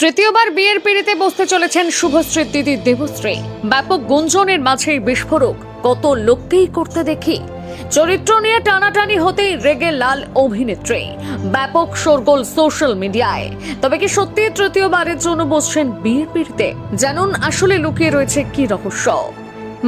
তৃতীয়বার বিয়ের পিড়িতে বসতে চলেছেন শুভশ্রীর দিদি দেবশ্রী। ব্যাপক গুঞ্জনের মাঝেই বিস্ফোরক, কত লোককেই করতে দেখি। চরিত্র নিয়ে টানাটানি হতেই রেগে লাল অভিনেত্রী। ব্যাপক শোরগোল সোশ্যাল মিডিয়ায়। তবে কি সত্যি তৃতীয়বারের জন্য বসছেন বিয়ের পিড়িতে? জানুন আসলে লুকিয়ে রয়েছে কি রহস্য।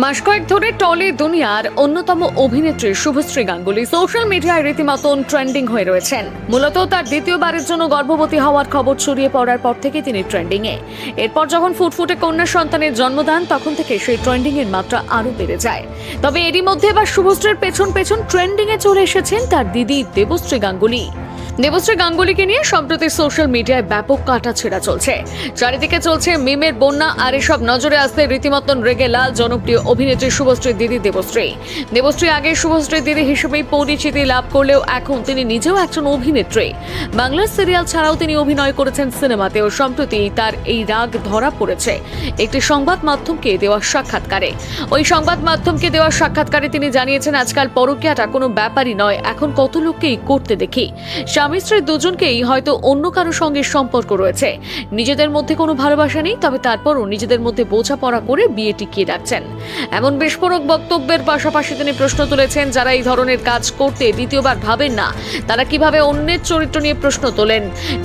মাস কয়েক ধরে টলি দুনিয়ার অন্যতম অভিনেত্রী শুভশ্রী গাঙ্গুলি সোশ্যাল মিডিয়ায় রীতিমতন ট্রেন্ডিং হয়ে রয়েছেন। মূলত তার দ্বিতীয়বারের জন্য গর্ভবতী হওয়ার খবর ছড়িয়ে পড়ার পর থেকে তিনি ট্রেন্ডিং এ। এরপর যখন ফুটফুটে কন্যা সন্তানের জন্ম দেন, তখন থেকে সেই ট্রেন্ডিং এর মাত্রা আরও বেড়ে যায়। তবে এরই মধ্যে এবার শুভশ্রীর পেছন পেছন ট্রেন্ডিং এ চলে এসেছেন তার দিদি দেবশ্রী গাঙ্গুলি। দেবশ্রী গাঙ্গুলিকে নিয়ে সম্প্রতি সোশ্যাল মিডিয়ায় ব্যাপক কাটা ছেঁড়া চলছে। চারিদিকে চলছে মিমের বন্যা, আর এসব নজরে আসতে রীতিমতন রেগে লাল জনপ্রিয় অভিনেত্রী শুভশ্রীর দিদি দেবশ্রী। দেবশ্রী আগে শুভশ্রীর দিদি হিসেবেই পরিচিতি লাভ করলেও এখন তিনি নিজেও একজন অভিনেত্রী। বাংলার সিরিয়াল ছাড়াও তিনি অভিনয় করেছেন সিনেমাতেও, সম্প্রতি তার এই রাগ ধরা পড়েছে। একটি সংবাদ মাধ্যমকে দেওয়া সাক্ষাৎকারে। ওই সংবাদ মাধ্যমকে দেওয়া সাক্ষাৎকারে তিনি জানিয়েছেন, আজকাল পরকীয়াটা কোনো ব্যাপারই নয়, এখন কত লোককেই করতে দেখি। স্বামী স্ত্রী দুজনকেই হয়তো অন্য কারও সঙ্গে সম্পর্ক রয়েছে। নিজেদের মধ্যে কোনো ভালোবাসা নেই, তবে তারপরও নিজেদের মধ্যে বোঝাপড়া করে বিয়ে টিকিয়ে রাখছেন। এমন বিস্ফোরক বক্তব্যের পাশাপাশি তিনি প্রশ্ন তুলেছেন, যারা এই ধরনের কাজ করতে দ্বিতীয়বার ভাবেন না, তারা কীভাবে অন্যের চরিত্র নিয়ে প্রশ্ন তোলেন?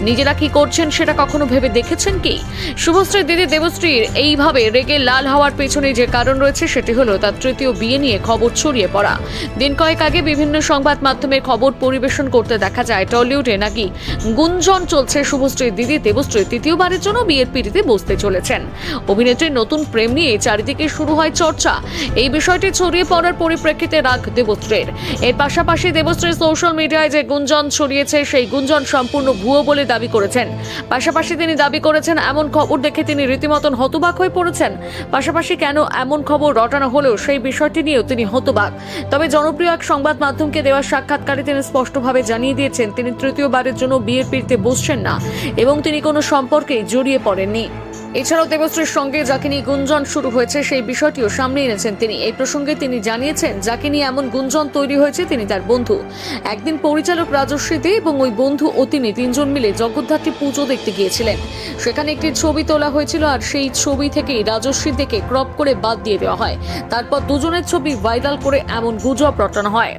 নিজেরা কি করছেন সেটা কখনো ভেবে দেখেছেন কি? শুভশ্রী দিদি দেবশ্রীর এইভাবে রেগে লাল হওয়ার পেছনে যে কারণ রয়েছে, সেটি হলো তার তৃতীয় বিয়ে নিয়ে খবর ছড়িয়ে পড়া। দিন কয়েক আগে বিভিন্ন সংবাদ মাধ্যমে খবর পরিবেশন করতে দেখা যায় টলিউডে নাকি গুঞ্জন চলছে শুভশ্রীর দিদি, দেবশ্রী তৃতীয়বারের জন্য বিয়ের পিড়িতে বসতে চলেছেন। অভিনেত্রীর নতুন প্রেম নিয়ে চারিদিকে শুরু হয় চর্চা। এই বিষয়টি ছড়িয়ে পড়ার পরিপ্রেক্ষিতে রাগ দেবশ্রীর। এর পাশাপাশি দেবশ্রী সোশ্যাল মিডিয়ায় যে গুঞ্জন ছড়িয়েছে, সেই গুঞ্জন সম্পূর্ণ ভুয়ো বলে দাবি করেছেন। পাশাপাশি তিনি দাবি করেছেন, এমন খবর দেখে তিনি রীতিমতন হতবাক হয়ে পড়েছেন। পাশাপাশি কেন এমন খবর রটানো হলেও সেই বিষয়টি নিয়েও তিনি হতবাক। তবে জনপ্রিয় এক সংবাদ মাধ্যমকে দেওয়া সাক্ষাৎকারে তিনি স্পষ্টভাবে জানিয়ে দিয়েছেন, তিনি তৃতীয়বারের জন্য বিয়ের পিড়িতে বসছেন না এবং তিনি কোনো সম্পর্কে জড়িয়ে পড়েননি। এছাড়াও দেবশ্রীর সঙ্গে যাকে নিয়ে গুঞ্জন শুরু হয়েছে, সেই বিষয়টিও সামনে এনেছেন তিনি। এই প্রসঙ্গে তিনি জানিয়েছেন, যাকে নিয়ে এমন গুঞ্জন তৈরি হয়েছে, তিনি তার বন্ধু। একদিন পরিচালক রাজস্বী দে এবং ওই বন্ধু ও তিনি তিনজন মিলে জগদ্ধাত্রী পুজো দেখতে গিয়েছিলেন। সেখানে একটি ছবি তোলা হয়েছিল আর সেই ছবি থেকেই রাজস্বী দেখে ক্রপ করে বাদ দিয়ে দেওয়া হয়। তারপর দুজনের ছবি ভাইরাল করে এমন গুজব রটানো হয়।